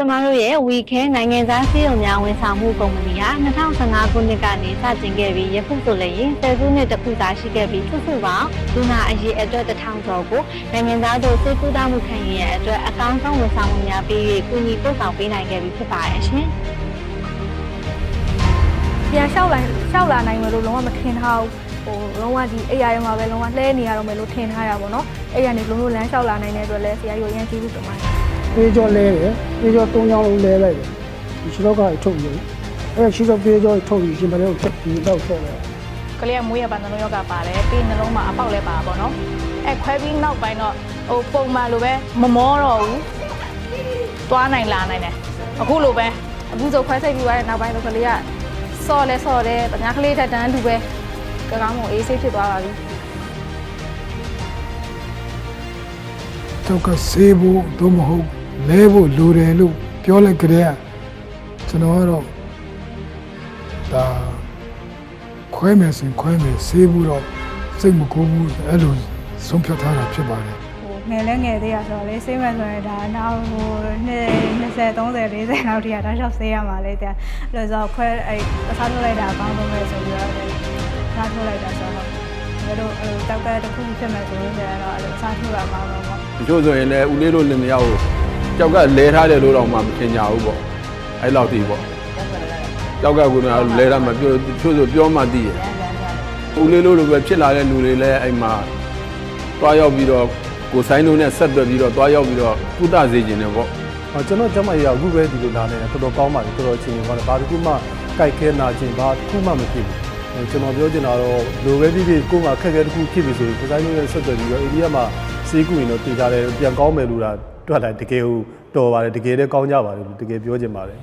ကျမတို့ရဲ့ weekend နိုင်ငံသားစီးရုံများဝန်ဆောင်မှုကုမ္ပဏီဟာ2015ခုနှစ်ကနေစတင်ခဲ့ပြီးယခုဆိုလည်းဆယ်စုနှစ်တစ်ခုသာရှိခဲ့ပြီးစုစုပေါင်းလူနာအရေအတွက်တစ်ထောင်ကျော်ကိုနိုင်ငံသားတို့စိတ်ကူးတာမှုခံရတဲ့အတွက်အကောင်းဆုံးဝန်ဆောင်မှုများပေး၍ကူညီပို့ဆောင်ပေးနိုင်ခဲ့ပြီဖြစ်ပါတယ်ရှင်။ပြန်လျှောက်လာလျှောက်လာနိုင်မယ်လို့လုံးဝမထင်ထားဘူး ဟိုလုံးဝဒီအိယာထဲမှာပဲလုံးဝလှဲနေရတော့မယ်လို့ထင်ထားတာပေါ့နော်အဲ့ရနေလုံးလုံးလမ်းလျှောက်လာနိုင်တဲ့အတွက်လည်းဆရာကြီးကိုအရင်ကျေးဇူးတင်ပါတယ်ပြေးကြောလဲတယ်ပြေးကြောတုံးချောင်းလုံးလဲလိုက်တယ်ဒီရှိတော့ကထုတ်လို့အဲ့ရှိတော့ပြေးကြောထုတ်ပြီးရှင်မလေးကိုချက်ပြီးတော့ဆက်လိုက်ကလေးကမွေးရပါနှလုံးရောဂါပါတယ်ပြီးနှလုံးမှာအပေါက်လဲပါပေါ့နော်အဲ့ခွဲပြီးနောက်ပိုင်းတော့ဟိုပုံမှန်လိုပဲမမောတော့ဘူးသွားနိုင်လာနိုင်တယ်အခုလိုပဲအခုဆိုခွဲစိတ်ပြီးသွားတဲ့နောက်ပိုင်းတော့ကလေးကစော့လဲစော့တယ်တ냐ကလေးတက်တန်းလူပဲ ကကောင်းမအေးဆေးဖြစ်သွားပါပြီတော့ကဆေးဖို့သို့မဟုတ်လဲဖို့လိုတယ်လို့ပြောလိုက်ကြတဲ့ကျွန်တော်ကတော့ဒါခွဲမယ်ဆိုရင်ခွဲမယ်ဆေးဖို့တော့စိတ်မကူဘူးအဲ့လိုဆုံးဖြတ်ထားတာဖြစ်ပါတယ်ဟိုငယ်လဲငယ်သေးရဆိုတော့လေဆေးမယ်ဆိုရင်ဒါနောက်ဟိုနှစ်20 30 40လောက်ထိရတော့ရှောက်ဆေးရမှာလေတဲ့လို့ဆိုခွဲအဲ့အစားထုတ်လိုက်တာအကောင်းဆုံးပဲဆိုပြီးတော့စား ထုတ်လိုက်တာဆိုတော့ဘယ်လိုဟိုတောက်ကတစ်ခုဖြစ်မယ်ဆိုရင်တော့အဲ့လိုစားထုတ်တာအကောင်းဆုံးပေါ့တချို့ဆိုရင်လည်းဦးလေးတို့လင်မယားကိုကြောက်ကလဲထားတယ်လို့တော့မှမထင်ကြဘူးပေါ့အဲ့လောက်တည်းပေါ့ကြောက်ကကူတော့လဲတာမပြောတချို့ဆိုပြောမှသိတယ်ဦးလေးတို့လိုပဲဖြစ်လာတဲ့လူတွေလည်းအဲ့မှာတွားရောက်ပြီးတော့ကိုဆိုင်တို့နဲ့ဆက်သွယ်ပြီးတော့တွားရောက်ပြီးတော့ကုသစေခြင်းတယ်ပေါ့ဟောကျွန်တော်ကျမကြီးကအခုပဲဒီလိုလာနေတာတော်တော်ကောင်းပါတယ်တော်တော်အချိန်ကြီးပါတယ်ဘာတစ်ခုမှကြိုက်ခဲနာခြင်းဘာတစ်ခုမှမဖြစ်ဘူးအဲ ကျွန်တော်ပြောချင်တာတော့လိုပဲဖြစ်ဖြစ်ကိုယ်ကခက်ခဲတစ်ခုဖြစ်ပြီဆိုရင်ကိုယ်တိုင်းနဲ့ဆက်သွယ်ပြီးတော့အိန္ဒိယမှာစေးကူရင်တော့တည်ကြတယ်ပြန်ကောင်းမယ်လို့လားတွက်လိုက်တကယ်ဟိုတော်ပါတယ်တကယ်လည်းကောင်းကြပါတယ်လို့တကယ်ပြောချင်ပါတယ်